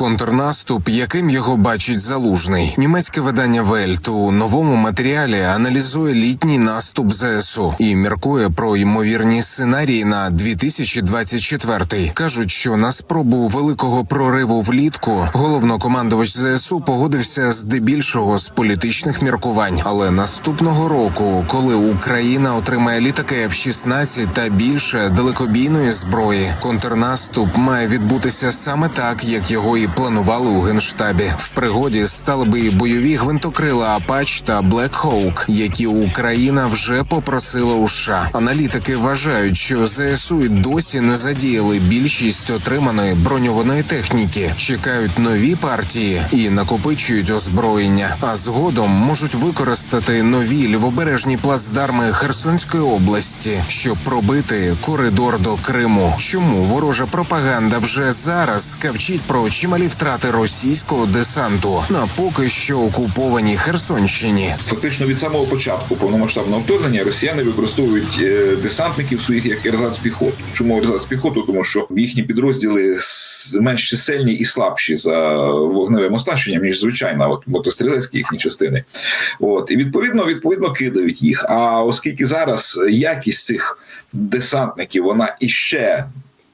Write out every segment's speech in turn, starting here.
Контрнаступ, яким його бачить залужний, німецьке видання Вельт у новому матеріалі аналізує літній наступ ЗСУ і міркує про ймовірні сценарії на 2024. кажуть, що на спробу великого прориву влітку головнокомандувач ЗСУ погодився здебільшого з політичних міркувань. Але наступного року, коли Україна отримає літаки F-16 та більше далекобійної зброї, контрнаступ має відбутися саме так, як його і планували у генштабі. В пригоді стали би і бойові гвинтокрила Апач та Black Hawk, які Україна вже попросила у США. Аналітики вважають, що ЗСУ й досі не задіяли більшість отриманої броньованої техніки, чекають нові партії і накопичують озброєння. А згодом можуть використати нові лівобережні плацдарми Херсонської області, щоб пробити коридор до Криму. Чому ворожа пропаганда вже зараз скавчить про чималі втрати російського десанту на поки що окупованій Херсонщині? Фактично від самого початку повномасштабного вторгнення росіяни використовують е, десантників своїх як ерзац-піхоту. Чому ерзац-піхоту? Тому що їхні підрозділи менш чисельні і слабші за вогневим оснащенням, ніж звичайна от мотострілецькі їхні частини. От і відповідно відповідно кидають їх. А оскільки зараз якість цих десантників вона іще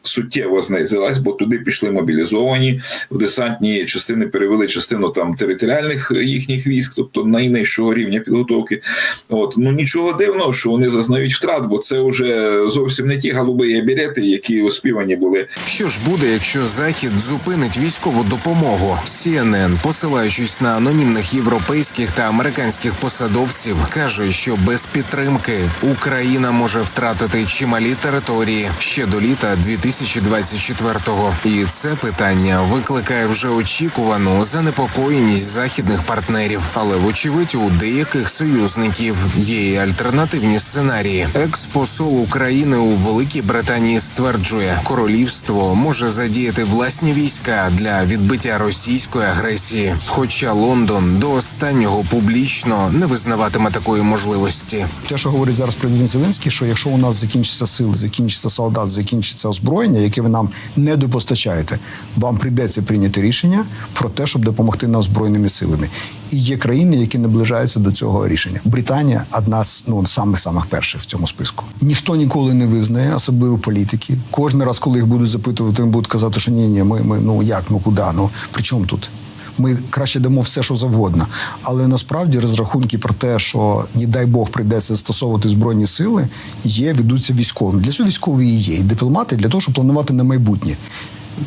суттєво знизилась, бо туди пішли мобілізовані в десантні частини перевели частину там територіальних їхніх військ, тобто найнижчого рівня підготовки. От ну нічого дивного, що вони зазнають втрат, бо це вже зовсім не ті голуби берети, які оспівані були Що ж буде, якщо Захід зупинить військову допомогу? CNN, посилаючись на анонімних європейських та американських посадовців, каже, що без підтримки Україна може втратити чималі території ще до літа 2024-го. І це питання викликає вже очікувану занепокоєність західних партнерів. Але вочевидь у деяких союзників є і альтернативні сценарії. Екс-посол України у Великій Британії стверджує, королівство може задіяти власні війська для відбиття російської агресії. Хоча Лондон до останнього публічно не визнаватиме такої можливості. Те, що говорить зараз президент Зеленський, що якщо у нас закінчиться сил, закінчиться солдат, закінчиться озброєння, яке ви нам не допостачаєте, вам прийдеться прийняти рішення про те, щоб допомогти нам збройними силами. І є країни, які наближаються до цього рішення. Британія одна з ну самих самих перших в цьому списку. Ніхто ніколи не визнає, особливо політики. Кожен раз, коли їх будуть запитувати, вони будуть казати, що ні, ні, ми, ми ну як, ну куди? Ну при чому тут? Ми краще дамо все, що завгодно. Але насправді розрахунки про те, що не дай Бог прийдеться застосовувати збройні сили, є, ведуться військовими. Для цього військові і є. І дипломати для того, щоб планувати на майбутнє.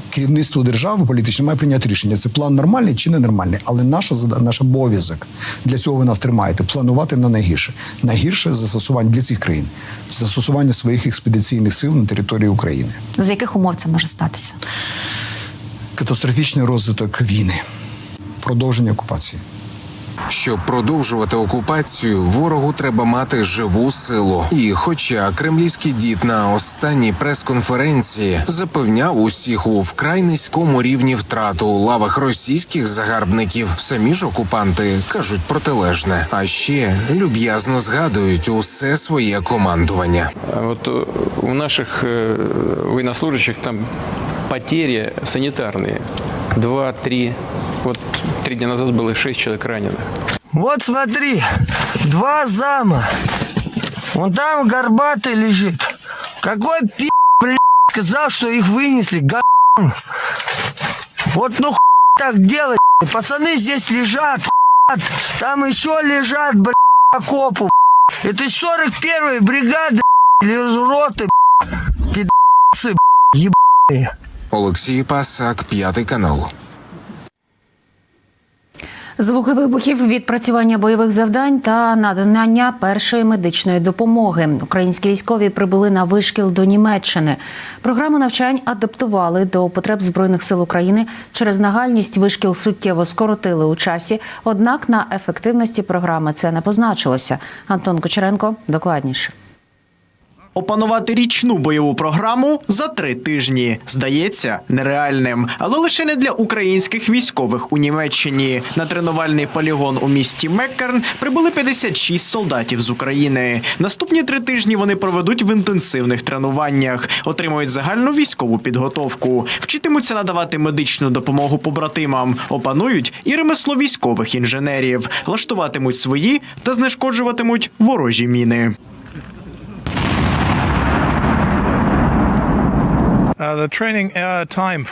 Керівництво держави політичне має прийняти рішення. Це план нормальний чи ненормальний. Але наша наш обов'язок для цього ви нас тримаєте планувати на найгірше. Найгірше застосування для цих країн застосування своїх експедиційних сил на території України. З яких умов це може статися? Катастрофічний розвиток війни, продовження окупації. Щоб продовжувати окупацію, ворогу треба мати живу силу. І хоча кремлівський дід на останній прес-конференції запевняв усіх у вкрай низькому рівні втрату у лавах російських загарбників, самі ж окупанти кажуть протилежне, а ще люб'язно згадують усе своє командування. А Вот э, у наших э, военнослужащих там потери санитарные. Два-три. Вот три дня назад было шесть человек раненых. Вот смотри, два зама. Вон там горбатый лежит. Какой пи***, блядь, сказал, что их вынесли, га***. Вот ну хуй так делать, блядь. пацаны здесь лежат, хуй. там еще лежат, блядь, по копу. блядь. Это 41-й бригады, блядь, или роты, блядь. пидасы, блядь, ебаные. Олексій Пасак, п'ятий канал. Звуки вибухів, відпрацювання бойових завдань та надання першої медичної допомоги. Українські військові прибули на вишкіл до Німеччини. Програму навчань адаптували до потреб збройних сил України. Через нагальність вишкіл суттєво скоротили у часі. Однак на ефективності програми це не позначилося. Антон Кочеренко докладніше. Опанувати річну бойову програму за три тижні здається нереальним, але лише не для українських військових у Німеччині. На тренувальний полігон у місті Меккерн прибули 56 солдатів з України. Наступні три тижні вони проведуть в інтенсивних тренуваннях, отримують загальну військову підготовку, вчитимуться надавати медичну допомогу побратимам, опанують і ремесло військових інженерів, лаштуватимуть свої та знешкоджуватимуть ворожі міни.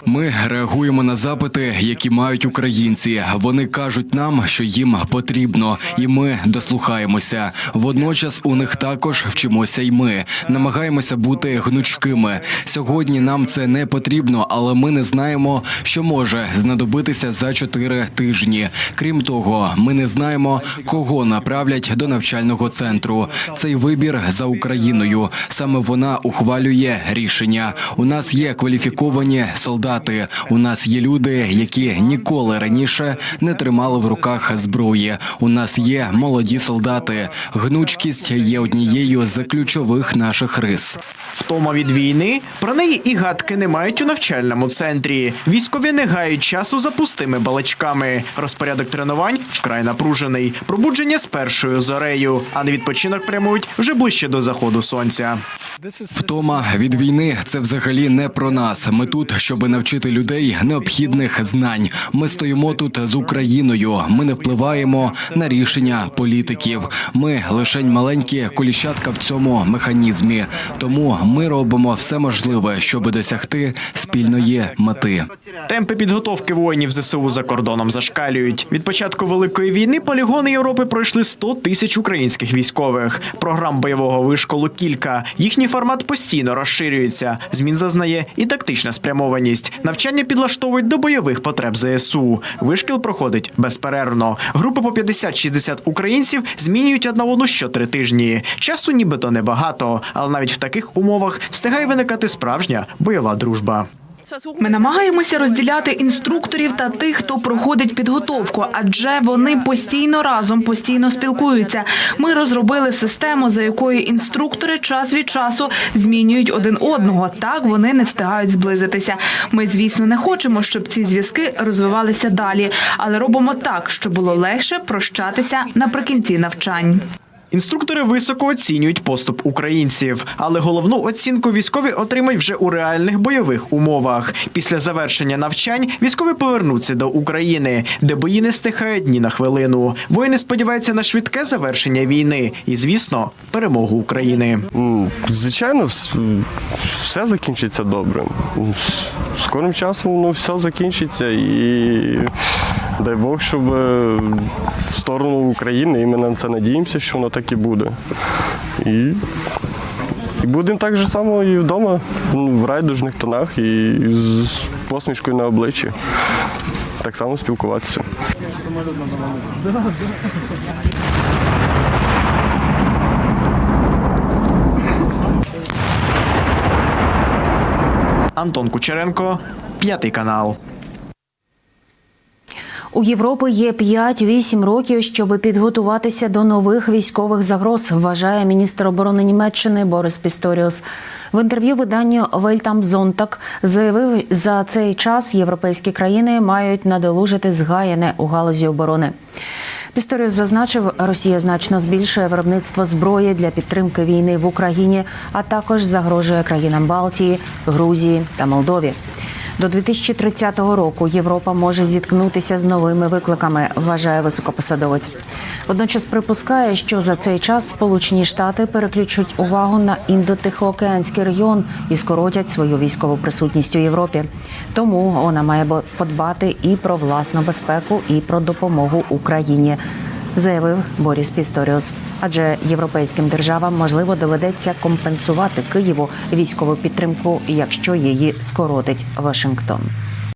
Ми реагуємо на запити, які мають українці. Вони кажуть нам, що їм потрібно, і ми дослухаємося. Водночас у них також вчимося, й ми намагаємося бути гнучкими. Сьогодні нам це не потрібно, але ми не знаємо, що може знадобитися за чотири тижні. Крім того, ми не знаємо, кого направлять до навчального центру. Цей вибір за Україною. Саме вона ухвалює рішення. У нас є кваліфіковані солдати. У нас є люди, які ніколи раніше не тримали в руках зброї. У нас є молоді солдати. Гнучкість є однією з ключових наших рис. Втома від війни про неї і гадки не мають у навчальному центрі. Військові не гають часу за пустими балачками. Розпорядок тренувань вкрай напружений. Пробудження з першою зорею, а на відпочинок прямують вже ближче до заходу сонця. Втома від війни це взагалі не про нас. Ми тут, щоб навчити людей необхідних знань. Ми стоїмо тут з Україною. Ми не впливаємо на рішення політиків. Ми лишень маленькі коліщатка в цьому механізмі. Тому ми робимо все можливе, щоб досягти спільної мети. Темпи підготовки воїнів ЗСУ за кордоном зашкалюють. Від початку великої війни полігони Європи пройшли 100 тисяч українських військових. Програм бойового вишколу кілька. Їхній формат постійно розширюється. Змін зазнає і тактична спрямованість. Навчання підлаштовують до бойових потреб ЗСУ. Вишкіл проходить безперервно. Групи по 50-60 українців змінюють одна одну що три тижні. Часу нібито небагато, але навіть в таких умовах встигає виникати справжня бойова дружба. Ми намагаємося розділяти інструкторів та тих, хто проходить підготовку, адже вони постійно разом, постійно спілкуються. Ми розробили систему, за якою інструктори час від часу змінюють один одного. Так вони не встигають зблизитися. Ми, звісно, не хочемо, щоб ці зв'язки розвивалися далі, але робимо так, щоб було легше прощатися наприкінці навчань. Інструктори високо оцінюють поступ українців, але головну оцінку військові отримають вже у реальних бойових умовах. Після завершення навчань військові повернуться до України, де бої не стихають ні на хвилину. Воїни сподіваються на швидке завершення війни і, звісно, перемогу України. Звичайно, все закінчиться добре. Скорим часом ну, все закінчиться і дай Бог, щоб е, в сторону України, і ми на це надіємося, що воно так і буде. І, і будемо так же само і вдома, ну, в райдужних тонах і з посмішкою на обличчі. Так само спілкуватися. Антон Кучеренко, п'ятий канал. У Європи є 5-8 років, щоб підготуватися до нових військових загроз, вважає міністр оборони Німеччини Борис Пісторіус. В інтерв'ю виданню Вельтам Зонтак заявив, за цей час європейські країни мають надолужити згаяне у галузі оборони. Пісторіус зазначив, Росія значно збільшує виробництво зброї для підтримки війни в Україні, а також загрожує країнам Балтії, Грузії та Молдові. До 2030 року Європа може зіткнутися з новими викликами, вважає високопосадовець. Водночас припускає, що за цей час Сполучені Штати переключать увагу на індотихоокеанський регіон і скоротять свою військову присутність у Європі. Тому вона має подбати і про власну безпеку, і про допомогу Україні. Заявив Боріс Пісторіус. Адже європейським державам можливо доведеться компенсувати Києву військову підтримку, якщо її скоротить Вашингтон.